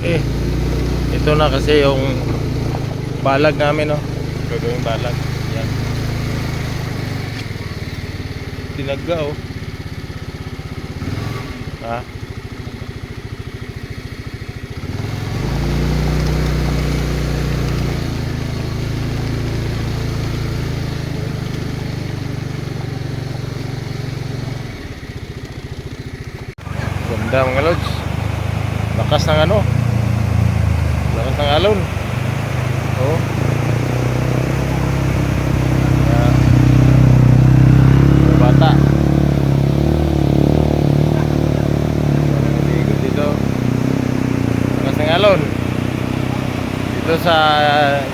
Eh, ito na kasi yung balag namin, no? Gagawing balag. Yan. Tinaga, oh. Ha? Ganda mga lods. Lakas ng ano? Ng alon. Oh. Mga bata. Ikot dito. Lakas ng alon. Dito sa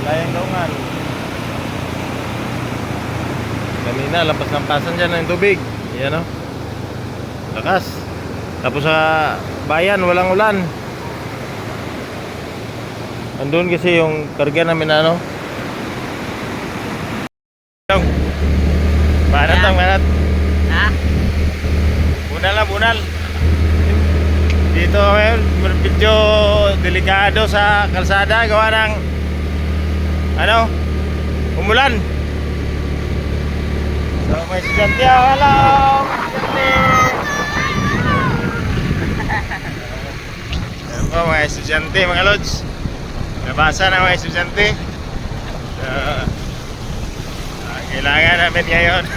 Layang Daungan. Kanina, lampas-lampasan dyan ng tubig. Yan o. Lakas. Tapos sa bayan, walang ulan. Andun kasi yung karga namin na ano. Banat ang banat. Ha? Bunal na bunal. Dito ngayon, medyo delikado sa kalsada. Gawa ng ano, umulan. So may estudyante. Hello! Estudyante! Po mga estudyante, mga lods. Nabasa na mga estudyante. So, ah, kailangan namin ngayon.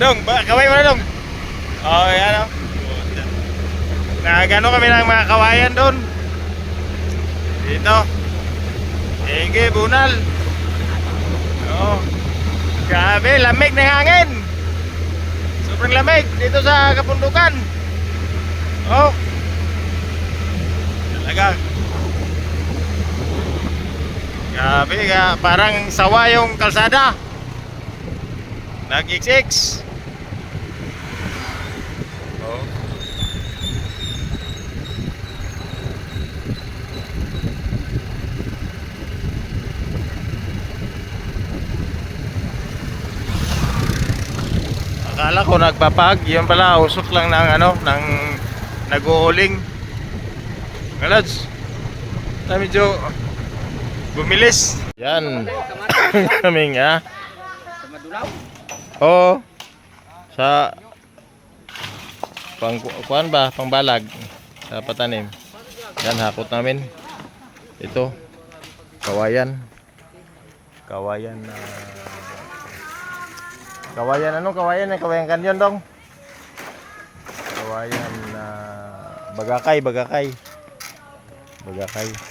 dong, ba, kaway mo na dong. Oh, yan o. Nagano kami ng mga kawayan doon. Dito. Ege, bunal. Oo. Grabe, lamig ng hangin. Sobrang lamig dito sa kapundukan. Oh. Talaga. Grabe, ka, parang sawa yung kalsada. Nag-XX. Oh. Akala ko nagpapag, yun pala usok lang ng ano, ng nag-uuling. Ngalads. Na medyo bumilis. Yan. Kaming ha. Sa Madulaw? Oo. Sa pang kuan ba, pangbalag sa patanim. Yan hakot namin. Ito. Kawayan. Kawayan na Kawayan anong kawayan? Eh, Kawayan kanyon dong. Kawayan na bagakay, bagakay. Bagakay.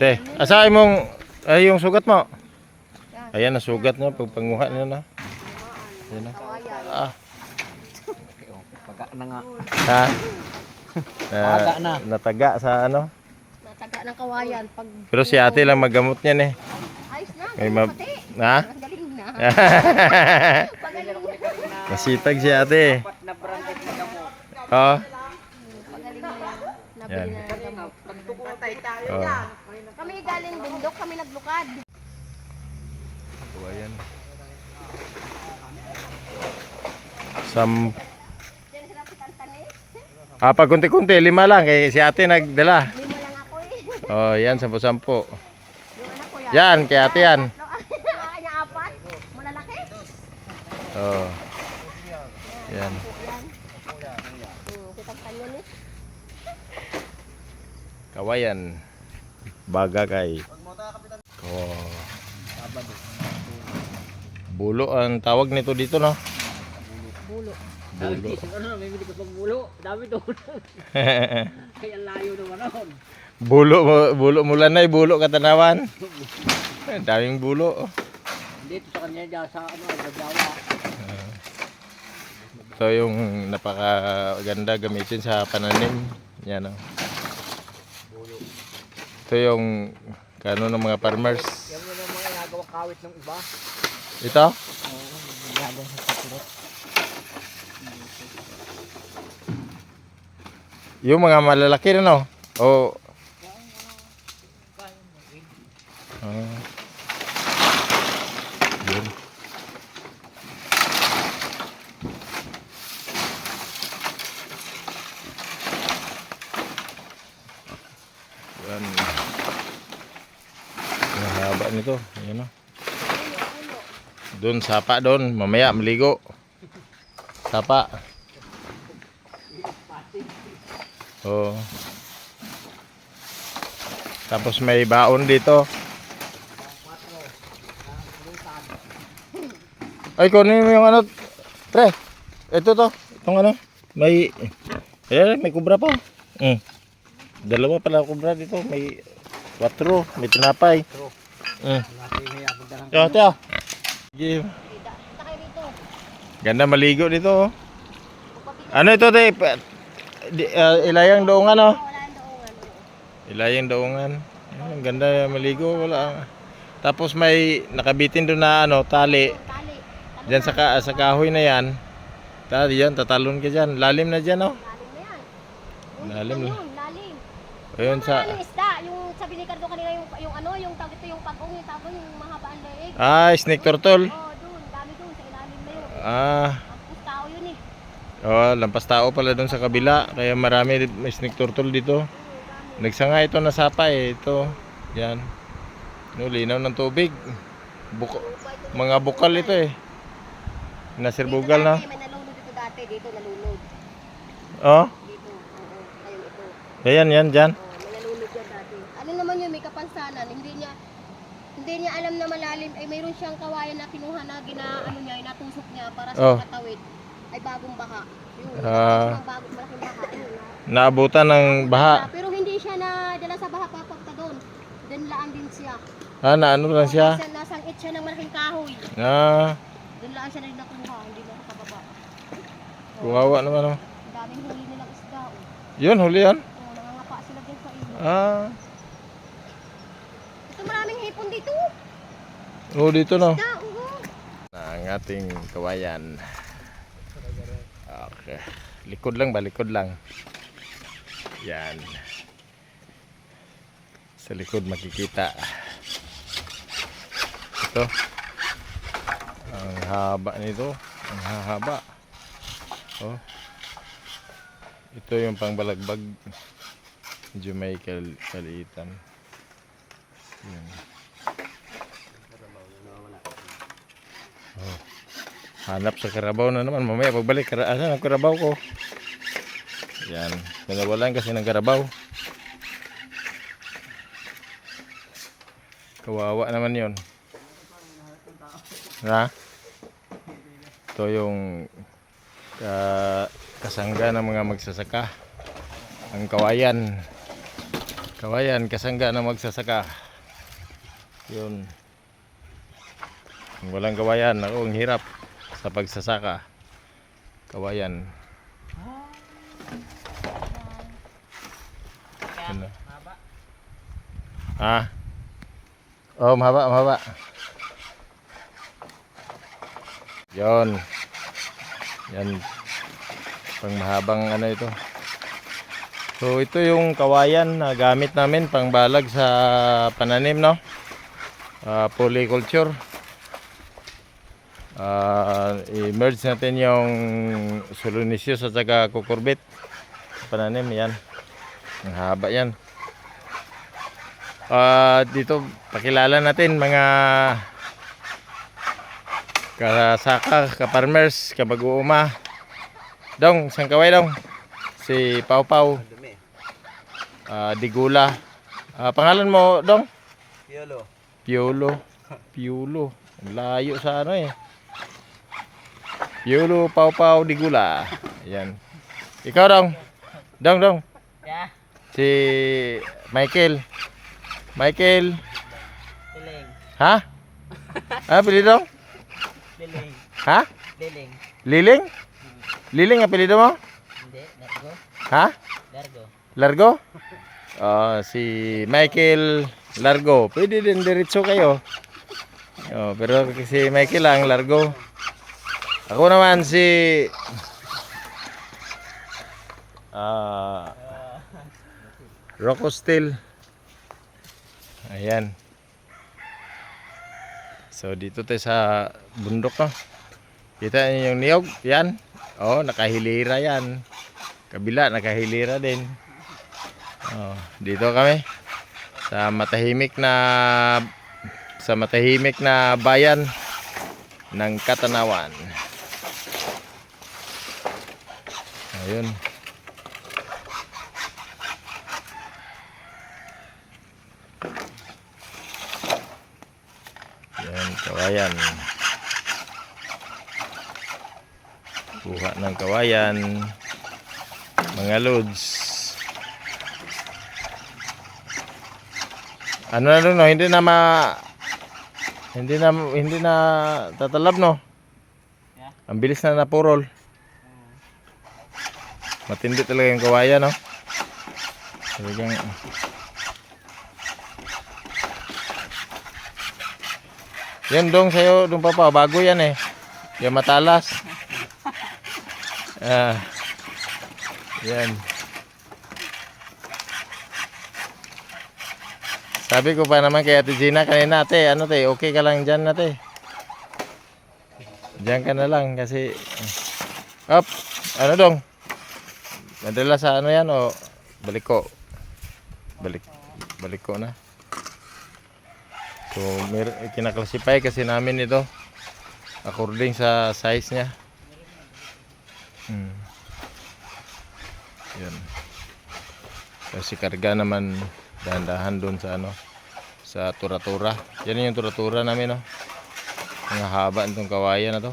Te, asa mong ay yung sugat mo? Ayan na sugat na pag panguha niya na. Ayan na. Ah, Pagka na nga. ha? Taga na. Nataga sa ano? Nataga ng kawayan. Pag Pero si ate lang maggamot niyan eh. ayos na, May galing ma- pati. Ha? Galing na. Masipag si ate. Apat na branded na gamot. Oh. Pagaling na yan. Pagtukutay tayo Oh. yan. Galing bundok, kami naglukad. So, ayan. Sam. Ah, pag kunti-kunti, lima lang kay si ate nagdala. Lima lang ako eh. Oh, yan sampu-sampu. Yan. Yan, kay ate yan. Kanya apat. Malalaki. Oh. Yan. Yan. Eh. Kawayan. Baga kay. Oh. Bulo ang tawag nito dito, no? Bulo. Bulo. Ano, may ka pag bulo. Dami doon. Kaya layo naman nun. bulo bulo mula na bulo katanawan. Daming bulo. Dito sa kanya dyan sa ano, sa Jawa. Ito yung napakaganda gamitin sa pananim. Yan o. Ito yung kano ng mga farmers. Yan mo yung mga nagawa kawit ng iba. Ito? Oo, nagawa sa sakulot. Yung mga malalaki na no? O... haba nito. Ayan o. Doon, sapa doon. Mamaya, maligo. Sapa. Oo. Oh. Tapos may baon dito. Ay, kunin mo yung ano. Pre, ito to. Itong ano. May, ayan, may kubra pa. Mm. Dalawa pala kubra dito. May 4, may tinapay. 4. Eh. Yo, Teo. Game. Ganda maligo dito. Oh. Ano ito, te? Uh, ilayang doongan, oh. Ilayang doongan. Ang ganda maligo. Wala. Tapos may nakabitin doon na ano, tali. Diyan sa, ka, sa kahoy na yan. Tali yan, tatalon ka dyan. Lalim na dyan, oh. Lalim na yan. Lalim. Lalim. Ayun ano sa... Ano, yung sabi ni Cardo kanina yung, yung yung pagong, yung mahaba ang leeg. Ah, snake turtle. Oh, doon, dami doon sa ilalim na yun. Ah, Ang tao yun eh. oh, lampas tao pala doon sa kabila. Kaya marami may snake turtle dito. Nagsanga ito na sapa eh. Ito. Yan. No, linaw ng tubig. Buko, mga bukal ito eh. Nasirbugal na. Dito dati, may nalunod dito dati, dito nalunod. Oh, Dito, oo, ayun ito. ayan yan dyan. Oh, may nalunod yan dati. Ano naman yun, may kapansanan, hindi niya hindi niya alam na malalim ay mayroon siyang kawayan na kinuha na gina ano niya, inatusok niya para sa Oh. katawid ay bagong baha. Yun, Ah. uh, bagong malaking baha. Yun, na- Naabutan ng baha. Ah, pero hindi siya na dala sa baha papunta doon. Doon laan din siya. Ah, na ano lang siya. Kasi nasangit siya ng malaking kahoy. Ah, Doon lang siya na nakuha, hindi na nakababa. kawawa naman oh. Ang daming huli nilang isda. Oh. Yun, huli yan. Oh, nangangapa sila din sa iyo. Ah, Maraming hipon dito. oh dito no. Da, oo. Ang ating kawayan. Okay. Likod lang ba? Likod lang. Yan. Sa likod makikita. Ito. Ang haba nito. Ang hahaba. Oh. Ito yung pangbalagbag. Medyo may kal kaliitan. Oh. Hanap sa karabaw na naman. Mamaya pagbalik, kara asan ang karabaw ko? Yan. Pinawalan kasi ng karabaw. Kawawa naman yon. Ha? Ito yung ka kasangga ng mga magsasaka. Ang kawayan. Kawayan, kasangga ng magsasaka. Yun. Kung walang kawayan, ako ang hirap sa pagsasaka. Kawayan. Ano? Ha? Oh, mahaba, mahaba. Yon. Yan. Pang mahabang ano ito. So ito yung kawayan na gamit namin pang balag sa pananim no. Ah, polyculture. Ah, i-merge natin yung solonisius at saka kukurbit. Pananim yan. Ang haba yan. Ah, dito pakilala natin mga kasaka, ka-farmers, kabag-uuma. Dong, sang kaway dong. Si Pau Pau. Ah, Digula. Ah, pangalan mo, Dong? Piolo. Piolo. Piolo. Ang Layo sa ano eh. Piolo Pau Pau Digula. Ayan. Ikaw dong. Dong dong. Yeah. Si Michael. Michael. Diling. Ha? Ah, pili dong? Diling. Ha? Diling. Liling? Liling apelido mo? Hindi. Largo. Ha? Largo. Largo? Oh, si Michael Largo. Pwede din diretso kayo. Oh, pero si Michael lang Largo. Ako naman si ah Rocco Steel. Ayan. So dito tayo sa bundok no. Kita niyo yung niyog? Yan. Oh, nakahilira yan. Kabila, nakahilira din. Oh, dito kami sa matahimik na sa matahimik na bayan ng Katanawan. Ayun. Yan, kawayan. Kuha ng kawayan. Mga loads. Ano na no, hindi na ma hindi na hindi na tatalab no. Ang bilis na napurol. Matindi talaga yung kawayan no. Talagang Yan dong sa'yo, dong pa pa, bago yan eh. Yung matalas. Ah. Yan. Sabi ko pa naman kay Ate Gina kanina, ate, ano te, okay ka lang dyan ate. Diyan ka na lang kasi, up, ano dong? Madala sa ano yan o balik ko? Balik, balik ko na. So, mer kinaklasify kasi namin ito according sa size niya. Hmm. Yan. Kasi karga naman dahan-dahan doon sa ano sa tura-tura. Yan yung tura-tura namin no. Ang haba nitong kawayan na to.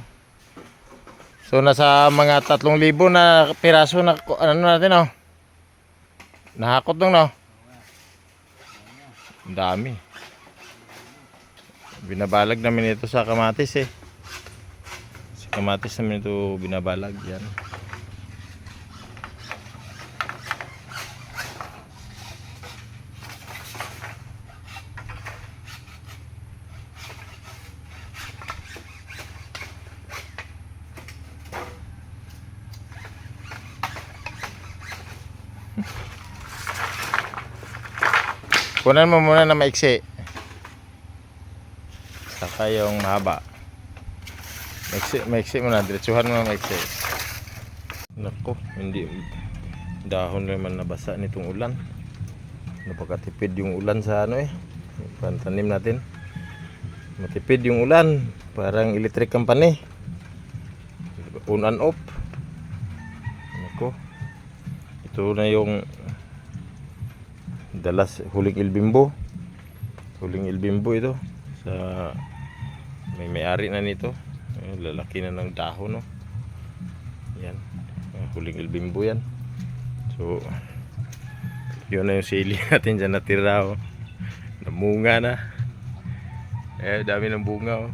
So nasa mga 3,000 na piraso na ano natin no. Nahakot dong no. Ang dami. Binabalag namin ito sa kamatis eh. Sa kamatis namin ito binabalag yan. Kunan mo muna na maiksi. Saka yung mahaba. Maiksi, maiksi mo na. Diretsuhan mo maiksi. Nako, hindi. Dahon naman nabasa nitong ulan. Napakatipid yung ulan sa ano eh. Pantanim natin. Matipid yung ulan. Parang electric company. On and off. Nako. Ito na yung dalas huling ilbimbo huling ilbimbo ito. Sa may may-ari na nito. Ayun, lalaki na ng dahon no? Yan. Ah, huling ilbimbo yan. So yun na yung sili natin dyan. Natira oh. namunga na. Eh dami ng bunga oh.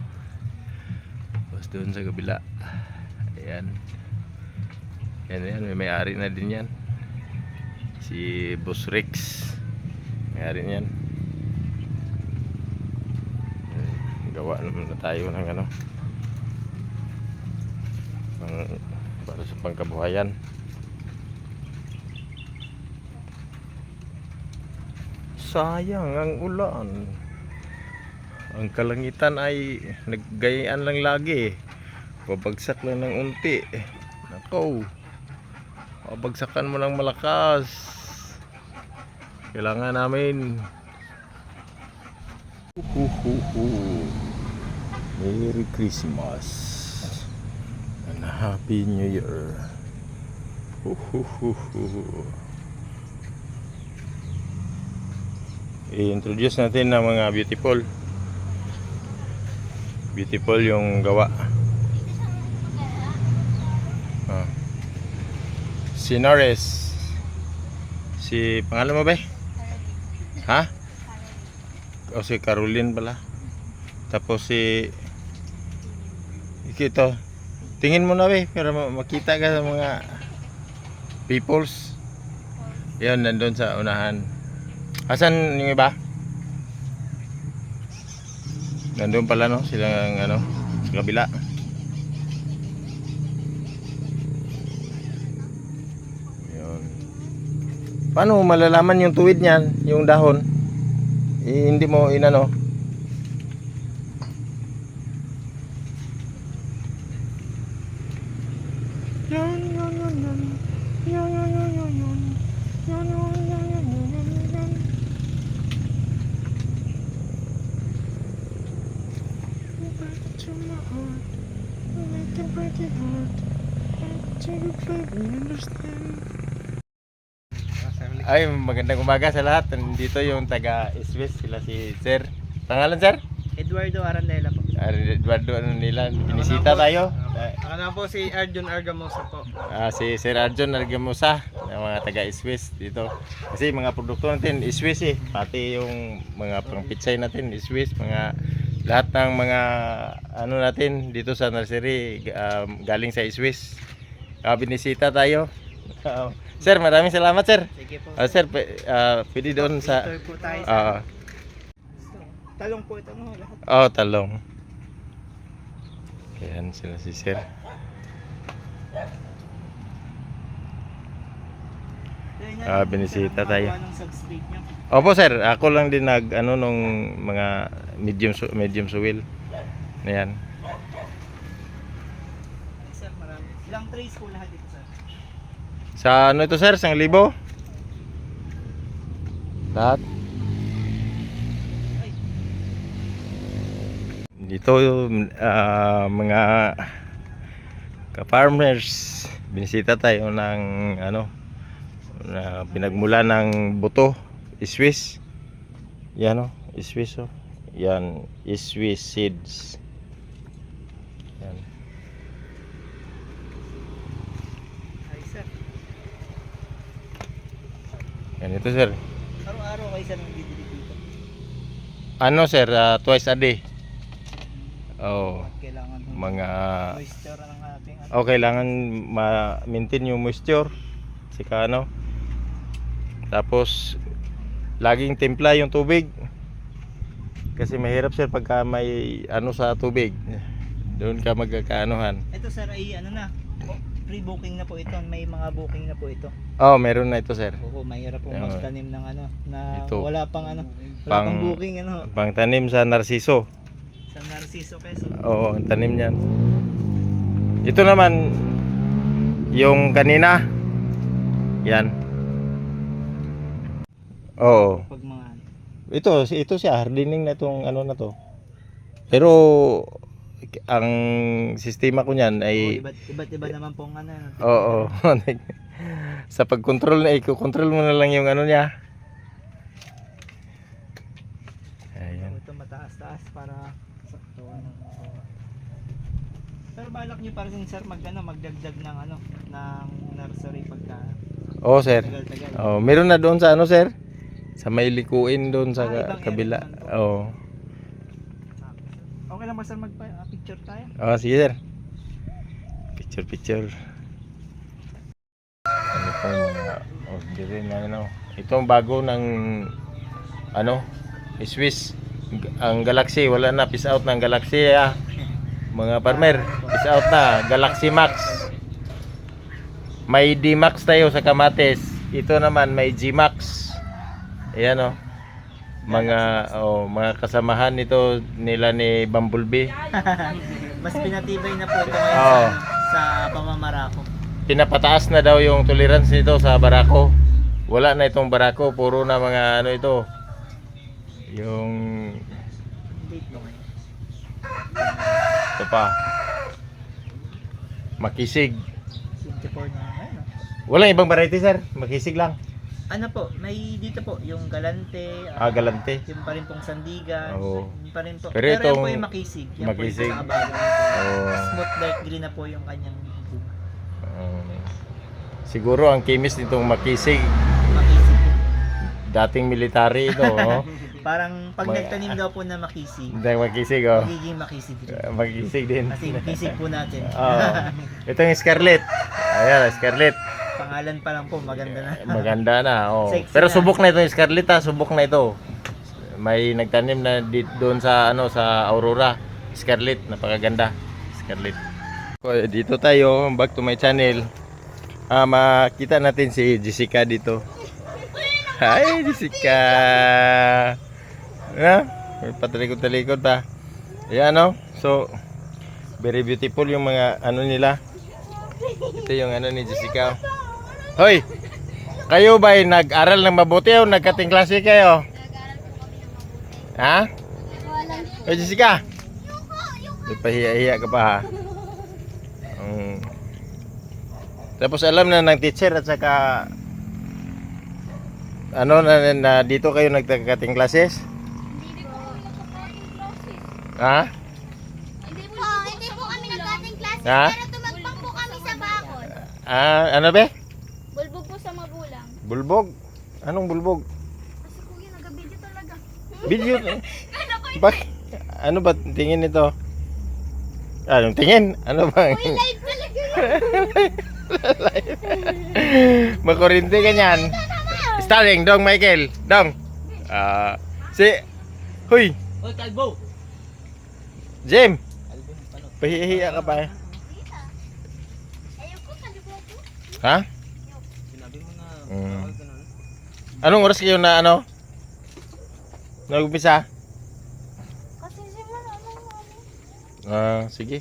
tapos doon sa kabila. Ayan. Yan yan may may-ari na din yan. Si Boss Rex Niyan. Eh, Gawa naman na tayo ng ano. Pang, para sa pangkabuhayan. Sayang ang ulan. Ang kalangitan ay naggayaan lang lagi. Babagsak lang ng unti. Nako. Babagsakan mo ng malakas. Kailangan namin. Merry Christmas and Happy New Year. Uhuhuhu. I-introduce natin ng mga beautiful. Beautiful yung gawa. Ah. Si Norris. Si pangalan mo ba? Ha? O si Caroline pala. Tapos si Ito. Tingin mo na be para ma- makita ka sa mga peoples. Yan nandun sa unahan. Asan yung iba? Nandun pala no sila ang ano sa kabila. Paano malalaman yung tuwid niyan, yung dahon? Eh, hindi mo inano. Ay, magandang umaga sa lahat. Nandito yung taga Swiss, sila si Sir. Pangalan, Sir? Eduardo Arandela po. Eduardo, nila? Binisita tayo. Ako na po si Arjun Argamosa po. Ah, si Sir Arjon Argamusa ng mga taga Swiss dito. Kasi mga produkto natin Swiss eh. Pati yung mga pangpitsay natin Swiss, mga lahat ng mga ano natin dito sa nursery um, galing sa Swiss. Ah, binisita tayo. Ah, sir, maraming salamat sir. Sige po. Ah, sir, p- ah, pwede doon sa Ito po tayo. ah, Talong po ito mo lahat. oh, talong. Ayan sila si sir. Ah, binisita tayo. Opo sir, ako lang din nag ano nung mga medium su- medium suwil. Ayan. Sir, marami. Ilang trays po lahat sir? Sa ano ito sir, sang libo? Lahat. Dito ah, mga ka-farmers, binisita tayo ng ano na pinagmula ng buto, Swiss. Yan oh, Swiss oh. Yan, Swiss seeds. Yan. Ay sir. Yan ito sir. Araw-araw kayo sir nandidili dito. Ano sir, ah, twice a day. Oh, Kailangan ng mga moisture ng ating ano. oh, kailangan ma-maintain yung moisture. Sika ano. Tapos laging timpla yung tubig. Kasi mahirap sir pagka may ano sa tubig. Doon ka magkakaanuhan. Ito sir ay ano na. Pre-booking na po ito. May mga booking na po ito. Oh, meron na ito sir. Oo, mahirap po Yeah. magtanim ng ano na Ito. wala pang ano, wala Pang- pang booking ano Pangtanim sa narciso. sa Narciso Quezon. Oo, ang tanim niyan. Ito naman yung kanina. Yan. Oo. Pag mga ano. Ito, ito siya hardening na itong ano na to. Pero ang sistema ko niyan ay iba't iba't iba naman pong ano. ano. oo. sa pag-control na i-control mo na lang yung ano niya. Ayan. Ito mataas-taas para saktuhan ng Pero balak niyo pa rin sir mag ano, magdagdag ng ano ng nursery pagka Oo, sir. tagal-tagal. Oh, meron na doon sa ano, sir? Sa may likuin doon sa Ah, kabila. Oo. Okay lang ba sir magpa-picture tayo? Oh, sige, sir. Picture, picture. Ano po yung mga orderin na ano. Ito ang bago ng ano, Swiss. Ang Galaxy, wala na. Peace out ng Galaxy, ah. Mga farmer, peace out na. Galaxy Max. May D Max tayo sa Kamates. Ito naman may G Max. Ayan oh. Mga oh, mga kasamahan nito nila ni Bumblebee. Mas pinatibay na po ito ngayon Oo. sa, sa pamamarako. Pinapataas na daw yung tolerance nito sa barako. Wala na itong barako, puro na mga ano ito. Yung Date mo ngayon. ito pa. Makisig. 24 na ano. Walang ibang variety, sir. Makisig lang. Ano po, may dito po yung galante, Ah, galante. yung pa rin pong sandigan, Oo. yung pa rin po. Pero Pero, yan itong po yung makisig. Yan makisig. po yung. Oo. Smooth dark green na po yung kanyang bunga. Um, siguro ang chemist nitong makisig, makisig. dating military ito. Oh. Parang pag May- nagtanim daw po na makisig, Hindi, makisig. Oh. magiging makisig rin. Uh, Makisig din. Kasi makisig po natin. Oo. Ito yung Scarlet. Ayan, Scarlet. Pangalan pa lang po, maganda na. Maganda na, oh. Sexy Pero na. subok na ito yung Scarlet ha, subok na ito. May nagtanim na di, doon sa ano sa Aurora, Scarlet, napakaganda. Scarlet. Okay, Dito tayo, back to my channel. Ah, makita natin si Jessica dito. Hi, Jessica. Ano? May patalikod-talikod pa. Ayan, no? So, very beautiful yung mga ano nila. Ito yung ano ni Jessica. Hoy! Kayo ba nag-aral ng mabuti o nagkating klase kayo? Nag-aaral po kami ng mabuti. Ha? Hoy, Jessica! May pahiya-hiya ka pa ha? Mm. Tapos alam na ng teacher at saka ano na, na dito kayo nagkakating classes? Hindi po nagkakating classes. Ha? Hindi po, hindi po kami nagkating classes. Ha? Pero tumagpang po kami sa bakod. Ah, ano be? Bulbog po sa magulang. Bulbog? Anong bulbog? Kasi kuya, nag-video talaga. Video? Bak? Ano ba tingin nito? Anong tingin? Ano ba? Live talaga yun. Makurinte ka niyan. Starring Dong Michael. Dong. Ah, si Huy, Oy, kalbo! Jim. Ano? Pahihiya ka pa. Ayoko, kalbo ko. Ha? Sinabi mo na. Mm. Na. Anong oras kayo na ano? Nag-umpisa? Kasi simula, ano, ano. Ah, sige.